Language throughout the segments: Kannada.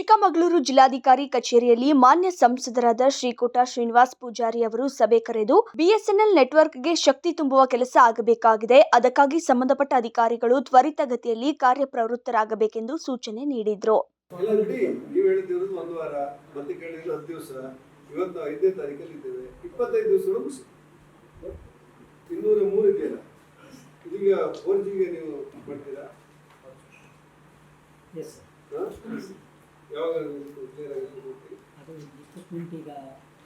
ಚಿಕ್ಕಮಗಳೂರು ಜಿಲ್ಲಾಧಿಕಾರಿ ಕಚೇರಿಯಲ್ಲಿ ಮಾನ್ಯ ಸಂಸದರಾದ ಶ್ರೀಕೋಟ ಶ್ರೀನಿವಾಸ್ ಪೂಜಾರಿ ಅವರು ಸಭೆ ಕರೆದು ಬಿಎಸ್ಎನ್ಎಲ್ ನೆಟ್ವರ್ಕ್ಗೆ ಶಕ್ತಿ ತುಂಬುವ ಕೆಲಸ ಆಗಬೇಕಾಗಿದೆ. ಅದಕ್ಕಾಗಿ ಸಂಬಂಧಪಟ್ಟ ಅಧಿಕಾರಿಗಳು ತ್ವರಿತಗತಿಯಲ್ಲಿ ಕಾರ್ಯಪ್ರವೃತ್ತರಾಗಬೇಕೆಂದು ಸೂಚನೆ ನೀಡಿದರು. ಫೋರ್ ಜಿಗೆ ನೀವು ಯಾವಾಗ ಕ್ಲಿಯರ್ ಅದು ಇಕ್ವಿಪ್ಮೆಂಟ್ ಈಗ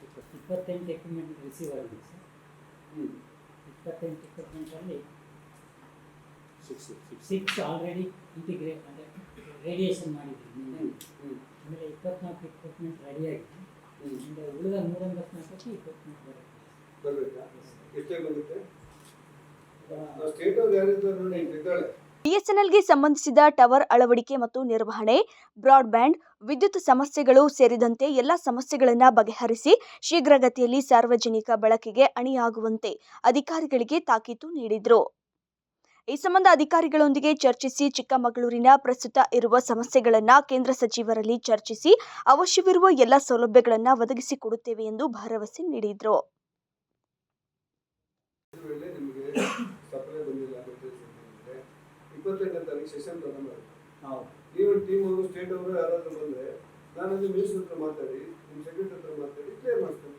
ಇಪ್ಪ- ಇಪ್ಪತ್ತೆಂಟು ಎಕ್ವಿಪ್ಮೆಂಟ್ ರಿಸೀವ್ ಆಗಿದೆ ಸರ್. ಹ್ಞೂ ಇಪ್ಪತ್ತೆಂಟು ಎಕ್ವಿಪ್ಮೆಂಟಲ್ಲಿ ಸಿಕ್ಸ್ ಸಿಕ್ಸ್ ಆಲ್ರೆಡಿ ಇಂಟಿಗ್ರೇಟ್ ಅಂದರೆ ರೇಡಿಯೇಷನ್ ಹ್ಮ್ ಆಮೇಲೆ ಇಪ್ಪತ್ನಾಲ್ಕು ಎಕ್ವಿಪ್ಮೆಂಟ್ ರೆಡಿ ಆಗಿದೆ. ಉಳಿದ ನೂರ ಎಂಬತ್ನಾಲ್ಕಕ್ಕೆ ಇಕ್ವಿಪ್ಮೆಂಟ್ ಬರುತ್ತೆ. ಬರಬೇಕಾ? ಎಷ್ಟೇ ಬರುತ್ತೆ? ಸ್ಟೇಟ್ ಅವ್ರು ಯಾರಿದ್ದಾರೆ ನೋಡಿ ಇದ್ದಾಳೆ ಬಿಎಸ್ಎನ್ಎಲ್ಗೆ ಸಂಬಂಧಿಸಿದ ಟವರ್ ಅಳವಡಿಕೆ ಮತ್ತು ನಿರ್ವಹಣೆ, ಬ್ರಾಡ್ಬ್ಯಾಂಡ್, ವಿದ್ಯುತ್ ಸಮಸ್ಯೆಗಳು ಸೇರಿದಂತೆ ಎಲ್ಲ ಸಮಸ್ಯೆಗಳನ್ನು ಬಗೆಹರಿಸಿ ಶೀಘ್ರಗತಿಯಲ್ಲಿ ಸಾರ್ವಜನಿಕ ಬಳಕೆಗೆ ಅಣಿಯಾಗುವಂತೆ ಅಧಿಕಾರಿಗಳಿಗೆ ತಾಕೀತು ನೀಡಿದರು. ಈ ಸಂಬಂಧ ಅಧಿಕಾರಿಗಳೊಂದಿಗೆ ಚರ್ಚಿಸಿ ಚಿಕ್ಕಮಗಳೂರಿನ ಪ್ರಸ್ತುತ ಇರುವ ಸಮಸ್ಯೆಗಳನ್ನು ಕೇಂದ್ರ ಸಚಿವರಲ್ಲಿ ಚರ್ಚಿಸಿ ಅವಶ್ಯವಿರುವ ಎಲ್ಲ ಸೌಲಭ್ಯಗಳನ್ನು ಒದಗಿಸಿಕೊಡುತ್ತೇವೆ ಎಂದು ಭರವಸೆ ನೀಡಿದರು. ಇಪ್ಪತ್ತೆಂಟನೇ ತಾರೀಕು ಸೆಷನ್ ತಗೊಂಡು ಹೌದು. ನೀವು ಟೀಮ್ ಅವರು ಸ್ಟೇಟ್ ಅವರು ಯಾರಾದರೂ ಬಂದರೆ ನಾನು ಅದು ಮಿನಿಸ್ಟರ್ ಹತ್ರ ಮಾತಾಡಿ ನಿಮ್ಮ ಸೆಕ್ರೆಟರಿ ಹತ್ರ ಮಾತಾಡಿ ಕ್ಲಿಯರ್ ಮಾಡ್ತೇನೆ.